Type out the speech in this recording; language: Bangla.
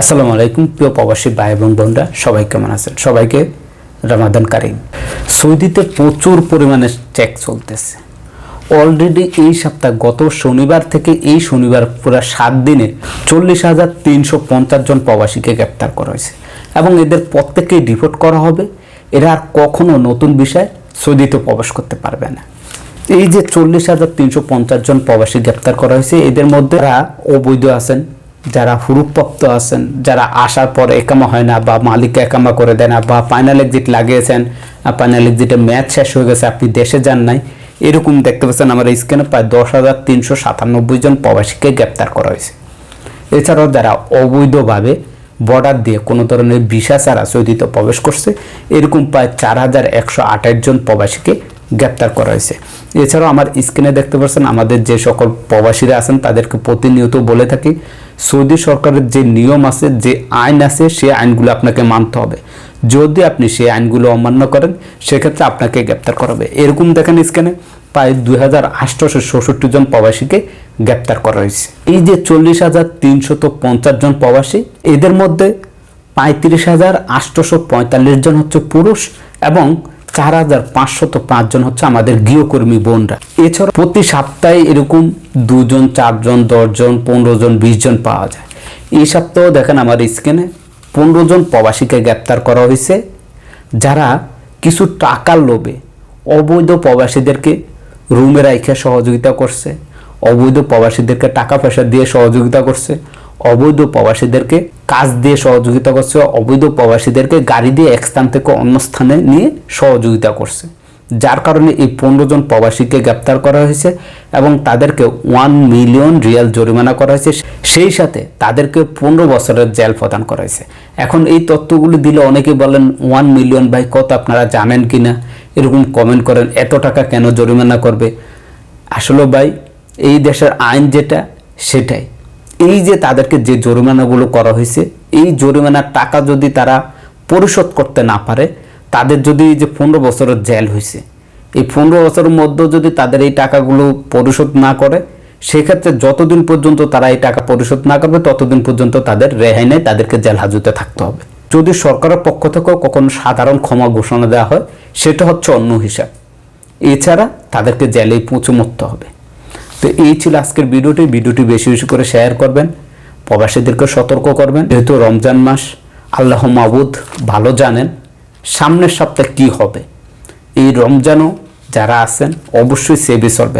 আসসালামু আলাইকুম, প্রিয় প্রবাসী ভাই এবং বোনরা, সবাই কেমন আছেন? সবাইকে রামাদান কারিম। সৌদিতে প্রচুর পরিমাণে চেক চলতেছে। অলরেডি এই সপ্তাহ, গত শনিবার থেকে এই শনিবার পুরো সাত দিনে চল্লিশ হাজার তিনশো পঞ্চাশ জন প্রবাসীকে গ্রেপ্তার করা হয়েছে। এবং এদের প্রত্যেককেই ডিপোর্ট করা হবে। এরা আর কখনো নতুন বিষয় সৌদিতে প্রবেশ করতে পারবে না। এই যে চল্লিশ হাজার তিনশো পঞ্চাশ জন প্রবাসী গ্রেপ্তার করা হয়েছে, এদের মধ্যে অবৈধ আছেন যারা হুরুপ্রাপ্ত আছেন, যারা আসার পর একামা হয় না বা মালিক একামা করে দেয় না বা ফাইনাল এক্সিট লাগিয়েছেন ফাইনাল এক্সিটে ম্যাচ শেষ হয়ে গেছে, আপনি দেশে যান নাই, এরকম দেখতে পাচ্ছেন আমার স্ক্রিনে প্রায় দশ হাজার তিনশো সাতানব্বই জন প্রবাসীকে গ্রেপ্তার করা হয়েছে। এছাড়াও যারা অবৈধভাবে বর্ডার দিয়ে কোনো ধরনের ভিসা ছাড়া সৌদিতে প্রবেশ করছে, এরকম প্রায় চার হাজার একশো আঠাশ জন প্রবাসীকে গ্রেপ্তার করা হয়েছে। এছাড়াও আমার স্ক্রিনে দেখতে পাচ্ছেন, আমাদের যে সকল প্রবাসীরা আছেন, তাদেরকে প্রতিনিয়ত বলে থাকি, সৌদি সরকারের যে নিয়ম আছে, যে আইন আছে, সেই আইনগুলো আপনাকে মানতে হবে। যদি আপনি সেই আইনগুলো অমান্য করেন, সেক্ষেত্রে আপনাকে গ্রেপ্তার করা হবে। এরকম দেখেন স্ক্যানে প্রায় দুই হাজার আটশোশো ষষট্টি জন প্রবাসীকে গ্রেপ্তার করা হয়েছে। এই যে চল্লিশ হাজার তিনশত পঞ্চাশ জন প্রবাসী, এদের মধ্যে পঁয়ত্রিশ হাজার আটশোশো পঁয়তাল্লিশ জন হচ্ছে পুরুষ এবং চার হাজার পাঁচশত পাঁচজন হচ্ছে আমাদের গৃহকর্মী বোনরা। এছাড়া প্রতি সপ্তাহে এরকম দুজন, চারজন, দশজন পনেরো জন বিশ জন পাওয়া যায়। এই সপ্তাহেও দেখেন আমার স্ক্রিনে পনেরো জন প্রবাসীকে গ্রেপ্তার করা হয়েছে, যারা কিছু টাকার লোভে অবৈধ প্রবাসীদেরকে রুমে রাইখে সহযোগিতা করছে, অবৈধ প্রবাসীদেরকে টাকা পয়সা দিয়ে সহযোগিতা করছে অবৈধ প্রবাসীদেরকে কাজ দিয়ে সহযোগিতা করছে, অবৈধ প্রবাসীদেরকে গাড়ি দিয়ে এক স্থান থেকে অন্য স্থানে নিয়ে সহযোগিতা করছে। যার কারণে এই পনেরো জন প্রবাসীকে গ্রেপ্তার করা হয়েছে এবং তাদেরকে ওয়ান মিলিয়ন রিয়াল জরিমানা করা হয়েছে। সেই সাথে তাদেরকে পনেরো বছরের জেল প্রদান করা হয়েছে। এখন এই তথ্যগুলি দিলে অনেকে বলেন, ওয়ান মিলিয়ন ভাই কত আপনারা জানেন কি না? এরকম কমেন্ট করেন, এত টাকা কেন জরিমানা করবে? আসলে ভাই, এই দেশের আইন যেটা, সেটাই। এই যে তাদেরকে যে জরিমানাগুলো করা হয়েছে, এই জরিমানার টাকা যদি তারা পরিশোধ করতে না পারে, তাদের যদি যে পনেরো বছরের জেল হয়েছে, এই পনেরো বছরের মধ্যে যদি তাদের এই টাকাগুলো পরিশোধ না করে, সেক্ষেত্রে যতদিন পর্যন্ত তারা এই টাকা পরিশোধ না করবে, ততদিন পর্যন্ত তাদের রেহাই নেই, তাদেরকে জেল হাজতে থাকতে হবে। যদি সরকারের পক্ষ থেকেও কখনো সাধারণ ক্ষমা ঘোষণা দেওয়া হয়, সেটা হচ্ছে অন্য হিসাব। এছাড়া তাদেরকে জেলেই পৌঁছে মরতে হবে। তো এই ছিল আজকের ভিডিওটি। ভিডিওটি বেশি বেশি করে শেয়ার করবেন, প্রবাসীদেরকে সতর্ক করবেন। যেহেতু রমজান মাস, আল্লাহ মাবুদ ভালো জানেন সামনের সপ্তাহে কি হবে। এই রমজানও যারা আছেন, অবশ্যই সেবে চলবে।